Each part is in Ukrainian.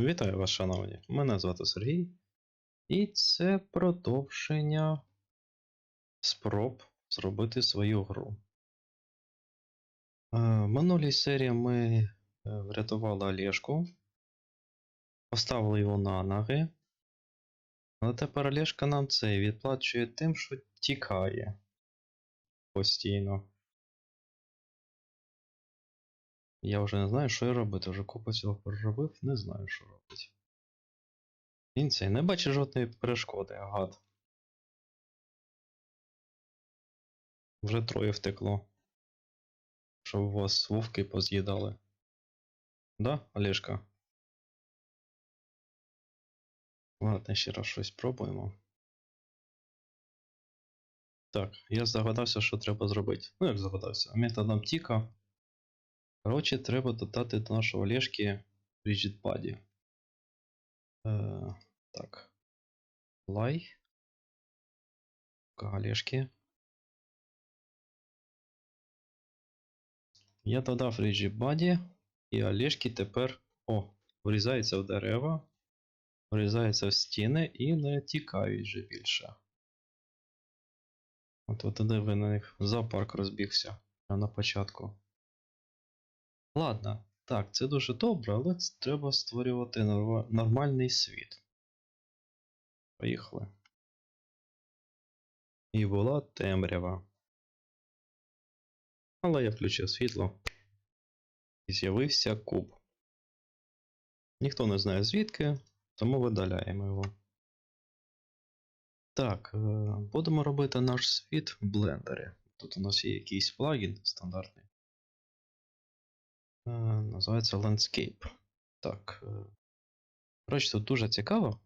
Вітаю вас, шановні. Мене звати Сергій. І це продовження спроб зробити свою гру. Е, минулій серії ми е, врятували Олешку, поставили його на ноги. Але тепер Олешка нам це відплачує тим, що тікає постійно. Я вже не знаю, що й робити. Вже купу цього переробив, не знаю, що робити. Він цей не бачить жодної перешкоди, гад. Вже троє втекло. Щоб вас вовки поз'їдали. Да, Олешка? Ладно, ще раз щось пробуємо. Так, я здогадався, що треба зробити. Ну, як здогадався, методом тіка. Коротше, треба додати до нашого Олешки Rigid Body. Е, так. Лай. Олешки. Я додав Rigid Body, і Олешки тепер о, врізаються в дерева, врізаються в стіни і не тікають вже більше. От от на них зоопарк розбігся на початку. Ладно, так, це дуже добре, але треба створювати нормальний світ. Поїхали. І була темрява. Але я включив світло. І з'явився куб. Ніхто не знає звідки, тому видаляємо його. Так, е, будемо робити наш світ в блендері. Тут у нас є якийсь плагін стандартний. Е, Називається Landscape. Так. е, Коротше, тут дуже цікаво.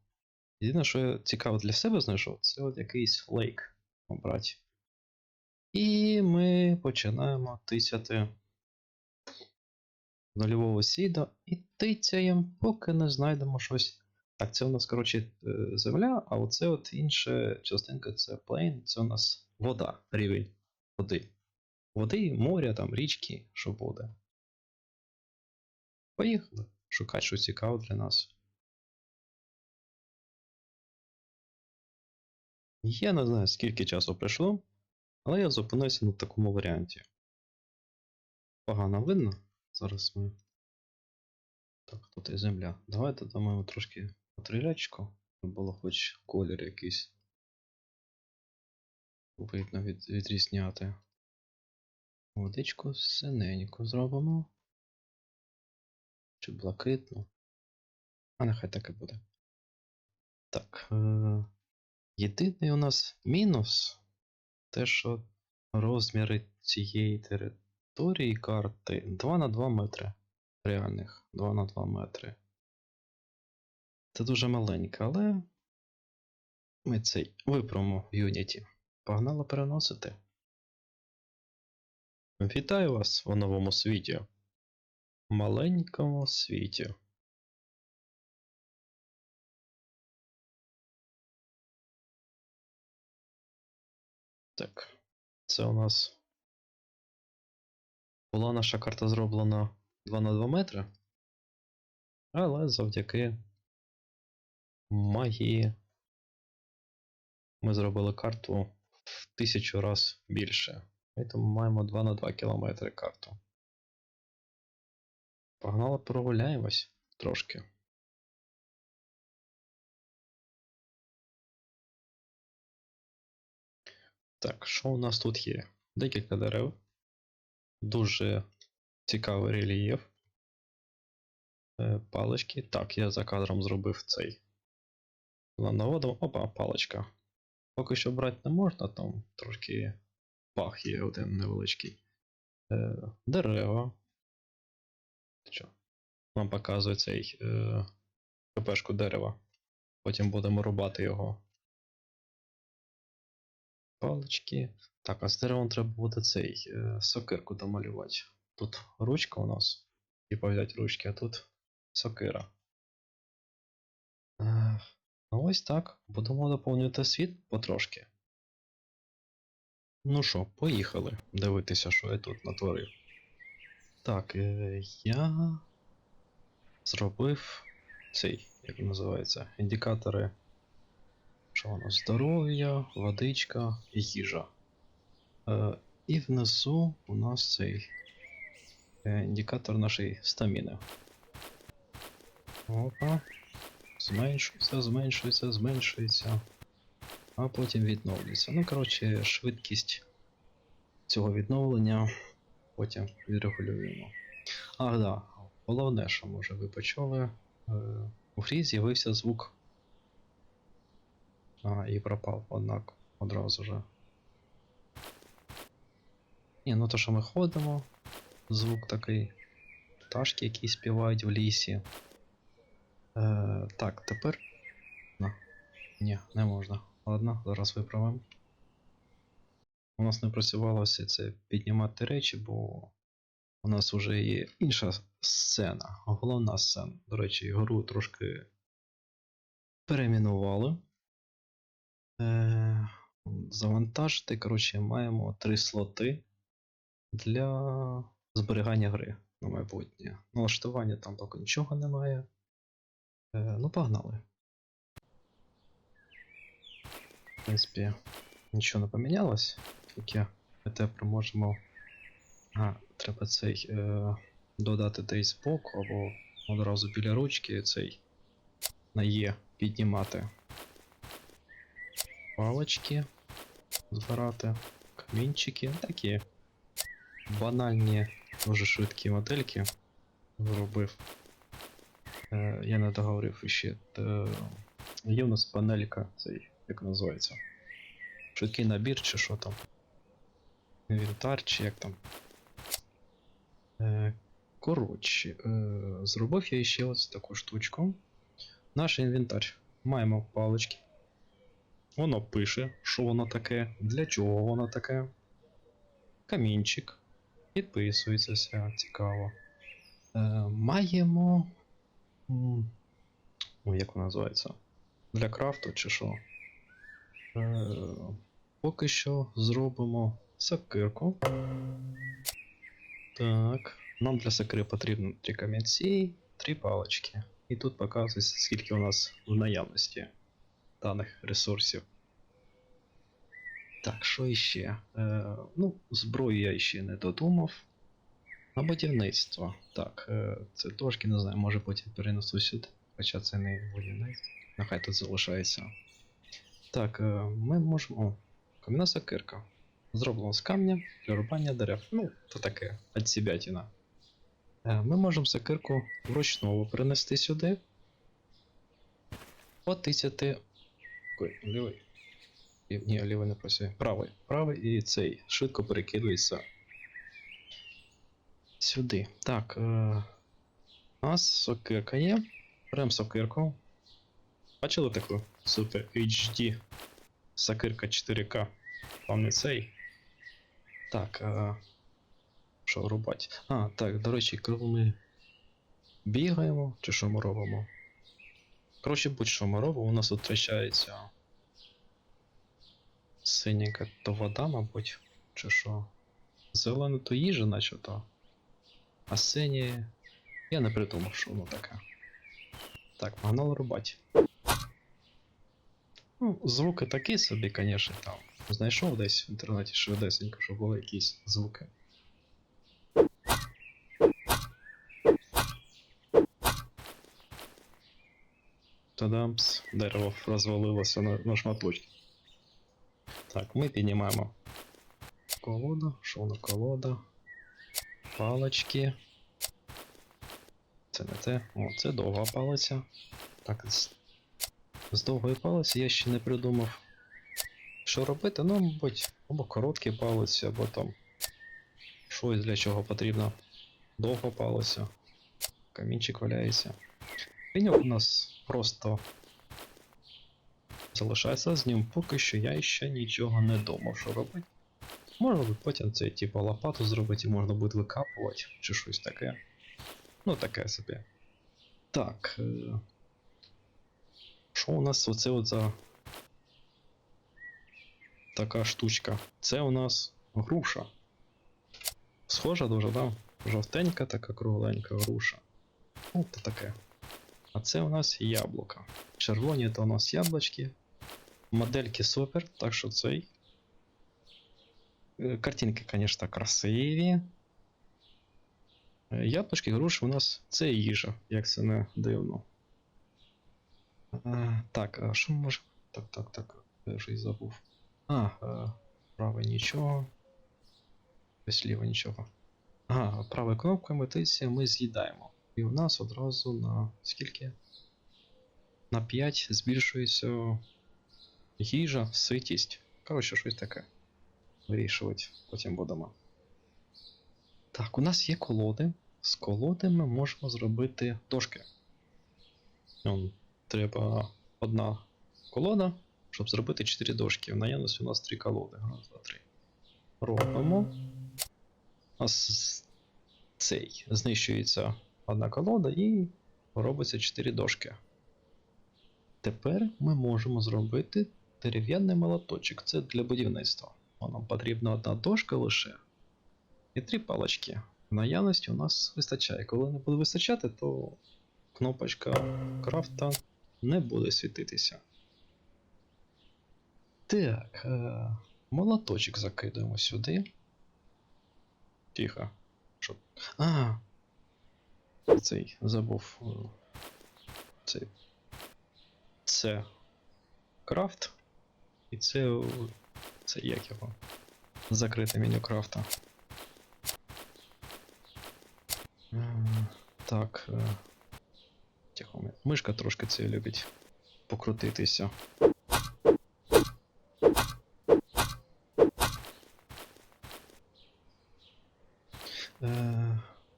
Єдине, що я цікаво для себе знайшов, це от якийсь лейк обрати. І ми починаємо тицяти з нульового сіда і тицяємо, поки не знайдемо щось. Так, це у нас, коротше, е, земля, а оце от інша частинка це плейн, це у нас вода, рівень води. Води, моря, там, річки, що буде. Поїхали. Шукати щось цікаве для нас. Я не знаю, скільки часу пройшло, але я зупинився на такому варіанті. Погано видно. Зараз ми. Так, тут і земля. Давайте дамо трошки потрілячку, щоб було хоч колір якийсь. Видно від, відрізняти. Водичку синеньку зробимо. Чи блакитну. А нехай так і буде. Так. Єдиний у нас мінус те, що розміри цієї території карти 2 на 2 метри. Реальних 2 на 2 метри. Це дуже маленько, але ми цей виправимо в Unity. Погнали переносити. Вітаю вас у новому світі. Маленькому світі. Так, це у нас була наша карта зроблена 2 на 2 метри. Але завдяки магії ми зробили карту в тисячу раз більше. І тому маємо 2 на 2 кілометри карту. Погнали прогуляємось трошки. Так, що у нас тут є? Декілька дерев. Дуже цікавий рельєф. Е, Палички. Так, я за кадром зробив цей. Наводом. Опа, паличка. Поки що брати не можна, там трошки пах є один невеличкий. Е, дерева. Що? Вам показує цей е, дерева. Потім будемо рубати його. Палички. Так, а з деревом треба буде цей е, сокирку домалювати. Тут ручка у нас. Типа взяти ручки, а тут сокира. Е, ну ось так. Будемо доповнювати світ потрошки. Ну що, поїхали дивитися, що я тут натворив. Так, е, я зробив цей, як він називається, індикатори. Що воно? Здоров'я, водичка і їжа. Е, і внизу у нас цей е, індикатор нашої стаміни. Опа. Зменшується, зменшується, зменшується. А потім відновлюється. Ну, коротше, швидкість цього відновлення потім відрегулюємо. Ах, да. Головне, що може ви почули. Е, у грі з'явився звук. А, і пропав, однак, одразу же. Ні, ну то, що ми ходимо, звук такий. Пташки, які співають в лісі. Е, так, тепер. Ні, не можна. Ладно, зараз виправимо. У нас не працювало все це піднімати речі, бо у нас вже є інша сцена, головна сцена. До речі, гру трошки перейменували. Е, завантажити, коротше, маємо три слоти для зберігання гри на майбутнє. Налаштування там поки нічого немає. Е, ну, погнали. В принципі, нічого не помінялось. Ми тепер можемо. А, треба цей е, додати десь збоку або одразу біля ручки цей на Є піднімати палочки, збирати, камінчики, такі банальні, дуже швидкі модельки зробив. Е, я не договорив ще. Е, є у нас панелька, цей, як називається. Швидкий набір чи що там. Інвентар, чи як там. Е, коротше, е, зробив я ще ось таку штучку. Наш інвентар. Маємо палички. Воно пише, що воно таке, для чого воно таке. Камінчик. Підписується все, цікаво. Е, маємо. м, як вона називається? Для крафту чи що? Е, поки що зробимо сокирку. Так. Нам для сокири потрібно три камінці, три палички. І тут показується, скільки у нас в наявності даних ресурсів. Так, що іще? Е, ну, зброю я ще не додумав. На будівництво. Так, е, це трошки не знаю, може потім перенесу сюди. Хоча це не будівництво. Нехай тут залишається. Так, е, ми можемо. О, кам'яна сокирка. Зроблено з камня для рубання дерев. Ну, то таке, отсібятіна. Е, Ми можемо сокирку вручну перенести сюди. Потисяти. Ой, лівий. Ні, лівий не працює. Правий. Правий і цей. Швидко перекидується. Сюди. Так. Е... У нас сокирка є. Беремо сокирку. Бачили таку? Супер HD. Сокирка 4К. Вам не цей. Так, а... що рубати? А, так, до речі, коли ми бігаємо, чи що ми робимо? Коротше, будь-що ми робимо, у нас тут втрачається синенька то вода, мабуть, чи що. Зелена то їжа, начебто. А синє. Я не придумав, що воно таке. Так, погнали рубати. Ну, звуки такі собі, звісно, там. Знайшов десь в інтернеті швидесенько, щоб були якісь звуки. Тадампс, дерево розвалилося на, на шматочки. Так, ми піднімаємо колода, що воно колода, палочки. Це не те. О, це довга палиця. Так, з, з довгої палиці я ще не придумав, що робити. Ну, мабуть, або короткі палиці, або там щось для чого потрібно. Довга палиця. Камінчик валяється. Пеньок у нас просто залишається з ним, поки що я ще нічого не думав, що робити. Можна буде потім це типу лопату зробити, і можна буде викапувати чи щось таке. Ну, таке собі. Так. е, Що у нас оце от за така штучка? Це у нас груша. Схожа дуже, да? Жовтенька, така кругленька груша. Ну, то таке. А це у нас яблука. Червоні то у нас яблучки. Модельки супер, так що цей. Е, Картинки, звісно, красиві. Е, Яблучки, груші у нас це їжа, як це не дивно. Е, так, а що ми можемо. Так, так, так. Я вже і забув. А, е, праве нічого. Сліва нічого. Ага, правою кнопкою метиція ми з'їдаємо. І у нас одразу на скільки? На 5 збільшується їжа, ситість. Коротше, щось таке. Вирішувати потім будемо. Так, у нас є колоди. З колоди ми можемо зробити дошки. Треба одна колода, щоб зробити 4 дошки. В наявності у нас 3 колоди. Раз, два, три. Робимо. Нас цей знищується одна колода і робиться 4 дошки. Тепер ми можемо зробити дерев'яний молоточок. Це для будівництва. Нам потрібна одна дошка лише. І три палочки. В наявності у нас вистачає. Коли не буде вистачати, то кнопочка крафта не буде світитися. Так, е- молоточок закидуємо сюди. Тихо. Що? А. Цей забув. е, Цей. Це крафт. І це. е, Це як його? Закрите меню крафта. Так. Тихо, мишка трошки це любить покрутитися.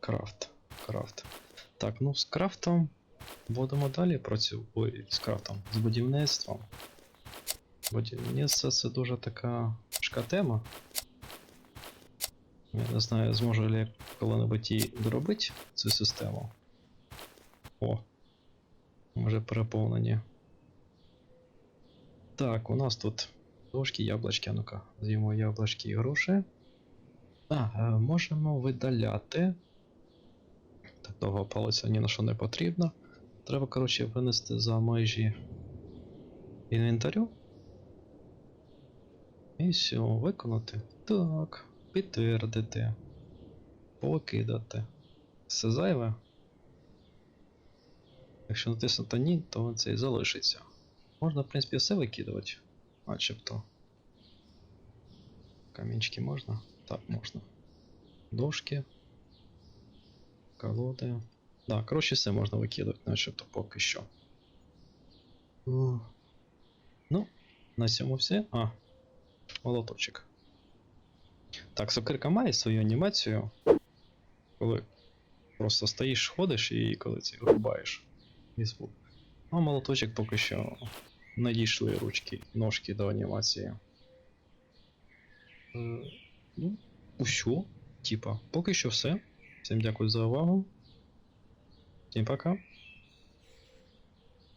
Крафт. Крафт. Так, ну з крафтом будемо далі працювати. Ой, з крафтом, з будівництвом. Будівництво це дуже така важка тема. Я не знаю, зможу ли я коли-небудь її доробити цю систему. О. Вже переповнені. Так, у нас тут дошки, яблучки, а ну-ка, з'їмо яблучки і груші. А, е, можемо видаляти. Так довго палиця ні на що не потрібно. Треба, коротше, винести за межі інвентарю. І все, виконати. Так, підтвердити. Покидати. Все зайве. Якщо натиснути ні, то це і залишиться. Можна, в принципі, все викидувати. Начебто. Камінчики можна? Так, можна. Дошки. Колоди. Да, коротше, все можна викидати, начебто поки що. Ну, на цьому все. А, молоточок. Так, сокирка має свою анімацію. Коли просто стоїш, ходиш і коли це рубаєш. І звук. А молоточок поки що не дійшли ручки, ножки до анімації. Е, ну, усьо. Типа, поки що все. Всім дякую за увагу. Всім пока.